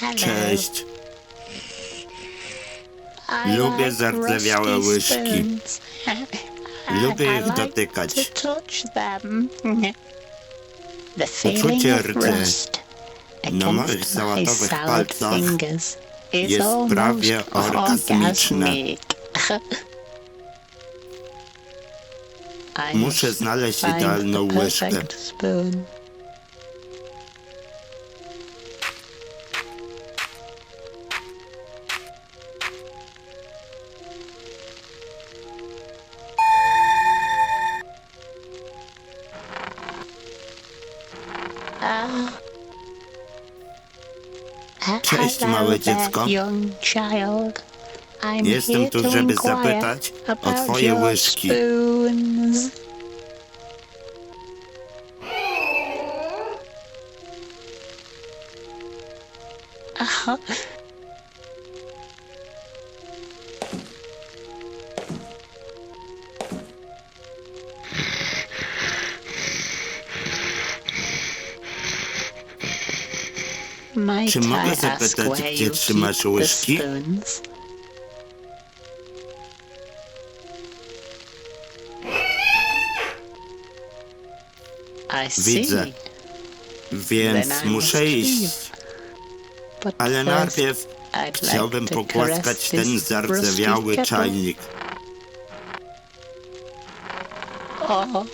Hello. Cześć. I Lubię like zardzewiałe rusty łyżki. spoons. Lubię I ich like dotykać. To touch them. The feeling Uczucie of rdzy rust na moich against my załatowych salad palcach fingers is jest almost prawie orgazmiczne. orgasmic. I Muszę znaleźć find idealną the łyżkę. perfect spoon. Cześć, małe dziecko. Jestem tu, żeby zapytać o twoje łyżki. Czy mogę zapytać, gdzie trzymasz łyżki? Widzę. Więc muszę iść. Ale najpierw chciałbym pogłaskać ten zardzewiały czajnik. O,